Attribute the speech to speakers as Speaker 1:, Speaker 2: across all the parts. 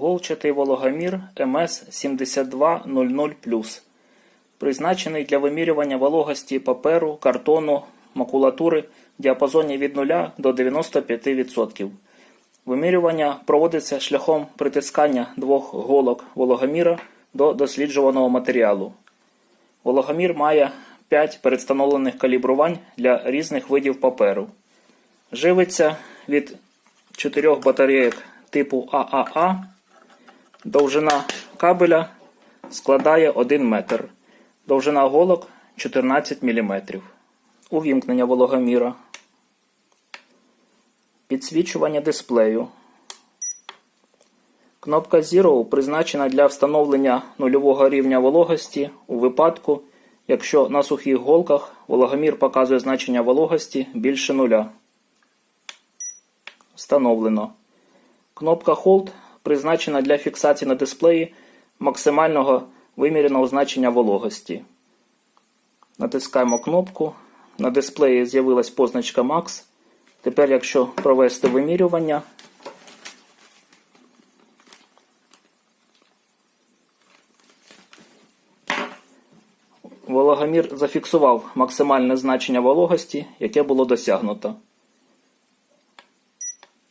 Speaker 1: Голчатий вологомір МС-7200+, призначений для вимірювання вологості паперу, картону, макулатури в діапазоні від 0 до 95%. Вимірювання проводиться шляхом притискання двох голок вологоміра до досліджуваного матеріалу. Вологомір має 5 передстановлених калібрувань для різних видів паперу. Живиться від 4 батарейок типу ААА. Довжина кабеля складає 1 метр. Довжина голок 14 мм. Увімкнення вологоміра. Підсвічування дисплею. Кнопка Zero призначена для встановлення нульового рівня вологості у випадку, якщо на сухих голках вологомір показує значення вологості більше нуля. Встановлено. Кнопка Hold призначена для фіксації на дисплеї максимального виміреного значення вологості. Натискаємо кнопку. На дисплеї з'явилась позначка Max. Тепер, якщо провести вимірювання, вологомір зафіксував максимальне значення вологості, яке було досягнуто.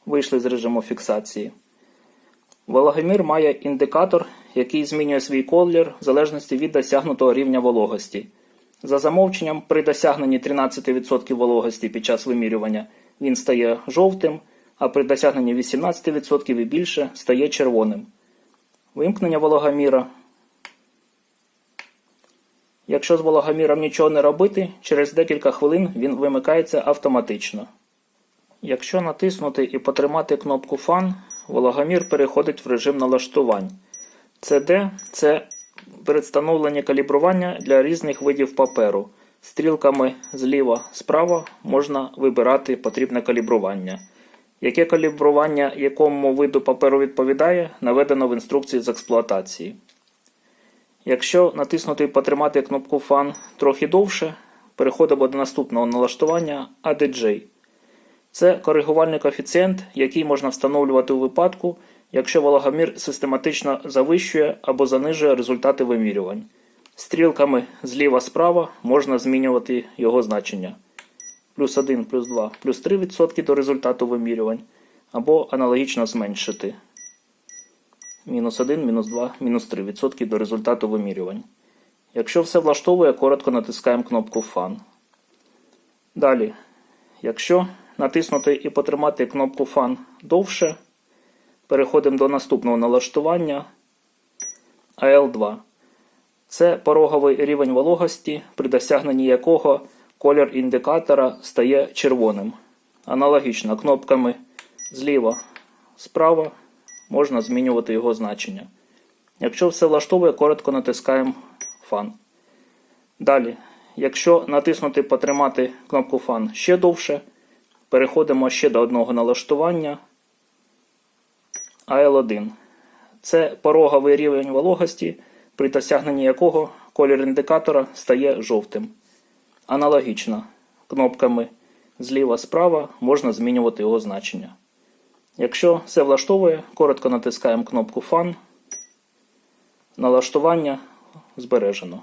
Speaker 1: Вийшли з режиму фіксації. Вологомір має індикатор, який змінює свій колір в залежності від досягнутого рівня вологості. За замовченням, при досягненні 13% вологості під час вимірювання він стає жовтим, а при досягненні 18% і більше стає червоним. Вимкнення вологоміра. Якщо з вологоміром нічого не робити, через декілька хвилин він вимикається автоматично. Якщо натиснути і потримати кнопку Fan, вологомір переходить в режим налаштувань. CD – це передстановлення калібрування для різних видів паперу. Стрілками зліва справа можна вибирати потрібне калібрування. Яке калібрування якому виду паперу відповідає, наведено в інструкції з експлуатації. Якщо натиснути і потримати кнопку Fan трохи довше, переходимо до наступного налаштування ADJ. Це коригувальний коефіцієнт, який можна встановлювати у випадку, якщо вологомір систематично завищує або занижує результати вимірювань. Стрілками зліва-справа можна змінювати його значення. Плюс 1, плюс 2, плюс 3% до результату вимірювань, або аналогічно зменшити. Мінус 1, мінус 2, мінус 3% до результату вимірювань. Якщо все влаштовує, коротко натискаємо кнопку Fan. Далі, якщо натиснути і потримати кнопку Fan довше, переходимо до наступного налаштування AL2. Це пороговий рівень вологості, при досягненні якого колір індикатора стає червоним. Аналогічно кнопками зліва справа можна змінювати його значення. Якщо все влаштовує, коротко натискаємо Fan. Далі, якщо натиснути потримати кнопку Fan ще довше, переходимо ще до одного налаштування AL1. Це пороговий рівень вологості, при досягненні якого колір індикатора стає жовтим. Аналогічно кнопками зліва-справа можна змінювати його значення. Якщо все влаштовує, коротко натискаємо кнопку Fan. Налаштування збережено.